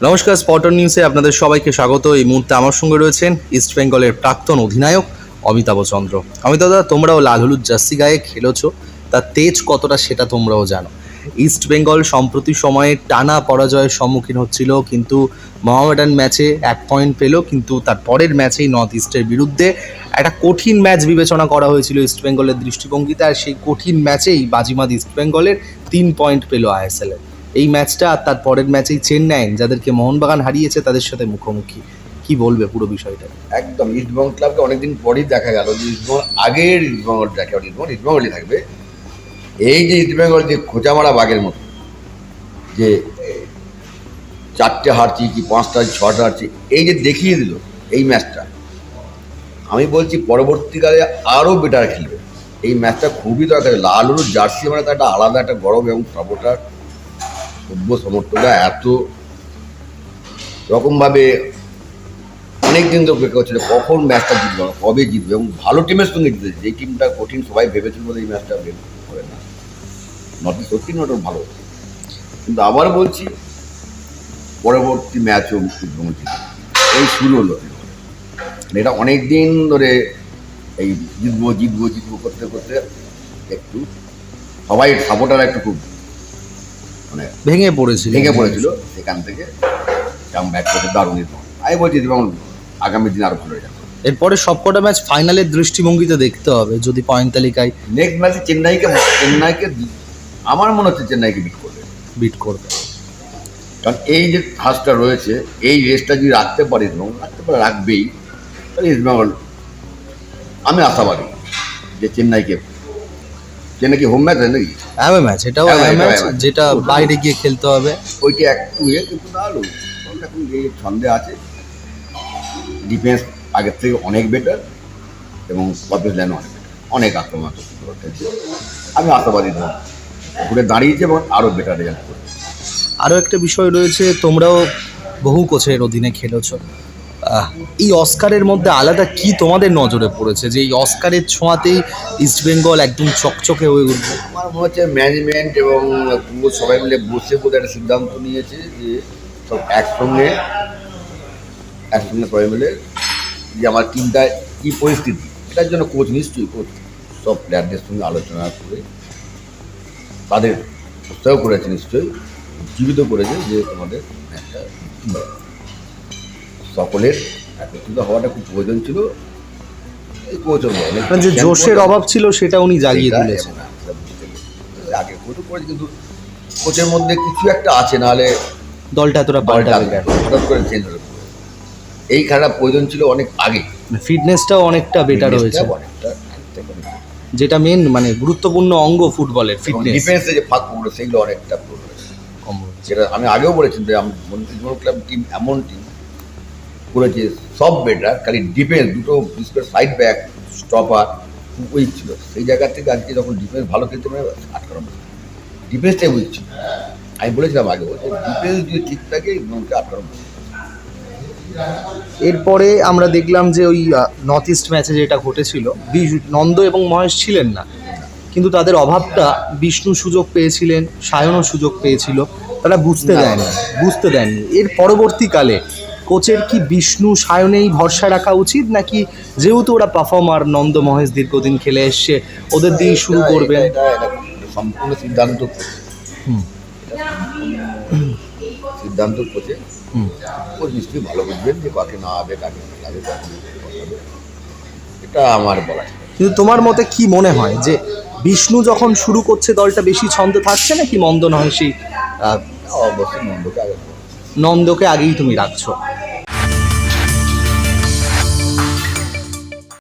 নমস্কার স্পটন নিউজে আপনাদের সবাইকে স্বাগত। এই মুহূর্তে আমার সঙ্গে রয়েছেন ইস্ট বেঙ্গলের প্রাক্তন অধিনায়ক অমিতাভ চন্দ্র। অমিতাভ দা, তোমরাও লাল হলুদ জার্সি গায়ে খেলেছো তার তেজ কতটা সেটা তোমরাও জানো। ইস্ট বেঙ্গল সম্প্রতি সময়ে টানা পরাজয়ের সম্মুখীন হচ্ছিল, কিন্তু মহামেডান ম্যাচে এক পয়েন্ট পেল, কিন্তু তার পরের ম্যাচেই নর্থ ইস্টের বিরুদ্ধে একটা কঠিন ম্যাচ বিবেচনা করা হয়েছিল ইস্ট বেঙ্গলের দৃষ্টিভঙ্গিতে, আর সেই কঠিন ম্যাচেই বাজিমাদ ইস্ট বেঙ্গলের তিন পয়েন্ট পেল আইএসএল এর এই ম্যাচটা আর তার পরের ম্যাচেই চেন্নাই যাদেরকে মোহনবাগান হারিয়েছে তাদের সাথে মুখোমুখি। কি বলবে পুরো বিষয়টা? একদম ইস্টবেঙ্গল ক্লাবকে অনেকদিন পরেই দেখা গেল যে ইস্টবেঙ্গল আগের ইস্টবেঙ্গল দেখে ইস্টবেঙ্গল ইস্টবেঙ্গলই থাকবে। এই যে ইস্টবেঙ্গল যে খোঁচামারা বাঘের মতো, যে চারটে হারছি কি পাঁচটা ছটা হারছি এই যে দেখিয়ে দিল এই ম্যাচটা, আমি বলছি পরবর্তীকালে আরও বেটার খেলবে। এই ম্যাচটা খুবই দরকার, লাল হলুদ জার্সি মানে তার একটা আলাদা একটা গরম এবং সাপোর্টার সভ্য সমর্থকরা এত রকমভাবে অনেক দিন ধরে অপেক্ষা করছিল কখন ম্যাচটা জিতবে কবে জিতবে এবং ভালো টিমের সঙ্গে জিতেছে। যেই টিমটা কঠিন সবাই ভেবেছিল বলে এই ম্যাচটা করে না। নট সত্যি নট ভালো। কিন্তু আবার বলছি, পরবর্তী ম্যাচও উদ্বোধন এই শুরু হলো। মানে এটা অনেক দিন ধরে এই জিতবো জিতবো জিতবো করতে করতে একটু সবাই সাপোর্টার একটু খুব মানে ভেঙে পড়েছিল। ভেঙে পড়েছিল সেখান থেকে কাম ব্যাক করে দারুণ। আমি বলছি যেমন আগামী দিন আরও ভালো হয়ে যাবে। এরপরে সবকটা ম্যাচ ফাইনালের দৃষ্টিভঙ্গিতে দেখতে হবে যদি পয়েন্ট তালিকায় নেক্সট ম্যাচে চেন্নাইকে চেন্নাইকে আমার মনে হচ্ছে চেন্নাইকে বিট করবে। বিট করবে। কারণ এই যে ফার্স্টটা রয়েছে এই রেসটা যদি রাখতে পারে ইস্টবেঙ্গল রাখতে পারে রাখবেই তাহলে ইস্টবেঙ্গল আমি আশাবাদী যে চেন্নাইকে চেন্নাই কি হোম ম্যাচ হয় নাকি? অ্যাওয়ে ম্যাচ এটাও অ্যাওয়ে ম্যাচ যেটা বাইরে গিয়ে খেলতে হবে। ওইটা একটু ইয়ে কিন্তু তাহলেও এখন যে ছন্দে আছে। ডিফেন্স আগের থেকে অনেক বেটার এবং কপেস লাইন অনেক অনেক আক্রমণাত্মক আমি আশাবাদী ধর ঘুরে দাঁড়িয়েছে এবং আরও বেটার রেজাল্ট করবে আরও একটা বিষয় রয়েছে তোমরাও বহু কোচের অধীনে খেলেছো। এই অস্কারের মধ্যে আলাদা কি তোমাদের নজরে পড়েছে? যে এই অস্কারের ছোঁয়াতেই ইস্টবেঙ্গল একদম চকচকে হয়ে উঠবে? আমার মনে হচ্ছে ম্যানেজমেন্ট এবং পুরো সবাই মিলে বসে বোধ একটা সিদ্ধান্ত নিয়েছে যে সব একসঙ্গে একসঙ্গে সবাই মিলে যে আমার টিমটা কী পরিস্থিতি? এটার জন্য কোচ নিশ্চয়ই কোচ সব প্লেয়ারদের সঙ্গে আলোচনা করে তাদের উৎসাহ করেছে নিশ্চয়ই জীবিত করেছে যে তোমাদের একটা সকলের একত্রিত হওয়াটা খুব প্রয়োজন ছিল। মানে যে জোশের অভাব ছিল সেটা উনি জাগিয়ে তুলেছেন। আগে কোচও করেছে কিন্তু কোচের মধ্যে কিছু একটা আছে নাহলে দলটা এতটা পাল্টা হঠাৎ করে চেঞ্জ যাবে। এই খেলাটা প্রয়োজন ছিল অনেক আগে। ফিটনেসটাও অনেকটা বেটার হয়েছে। যেটা মেন মানে গুরুত্বপূর্ণ অঙ্গ ফুটবলের ফিটনেস ডিফেন্সে যে ফাঁক পড়ল সেগুলো অনেকটা যেটা আমি আগেও বলেছি যে আমি মন্ত্রিজল ক্লাব টিম এমন টিম করেছে সব বেটার খালি ডিফেন্স দুটো বিশেষ সাইড ব্যাক স্টপার উইক ছিল। সেই জায়গা থেকে আজকে যখন ডিফেন্স ভালো খেলতে পারে আটকানো ডিফেন্সটাই উইক ছিল। আমি বলেছিলাম আগে বলছি ডিফেন্স যদি ঠিক থাকে মনকে আটকানো এরপরে আমরা দেখলাম যে ওই নর্থ ইস্ট ম্যাচে যেটা ঘটেছিল নন্দ এবং মহেশ ছিলেন না। কিন্তু তাদের অভাবটা বিষ্ণু সুযোগ পেয়েছিলেন সায়নও সুযোগ পেয়েছিল। তারা বুঝতে দেয়নি বুঝতে দেয়নি। এর পরবর্তীকালে কোচের কি বিষ্ণু সায়নেই ভরসা রাখা উচিত নাকি যেহেতু ওরা পারফর্মার নন্দ মহেশ দীর্ঘদিন খেলে এসছে ওদের দিয়েই শুরু করবেন সম্পূর্ণ সিদ্ধান্ত সিদ্ধান্ত করছে হুম ও নিশ্চয়ই ভালো বুঝবেন যে কাকে না হবে কাকে। এটা আমার বলা। কিন্তু তোমার মতে কি মনে হয় যে বিষ্ণু যখন শুরু করছে দলটা বেশি ছন্দে থাকছে নাকি মন্দ নয় সেই অবশ্যই নন্দকে আগে। নন্দকে আগেই তুমি রাখছো।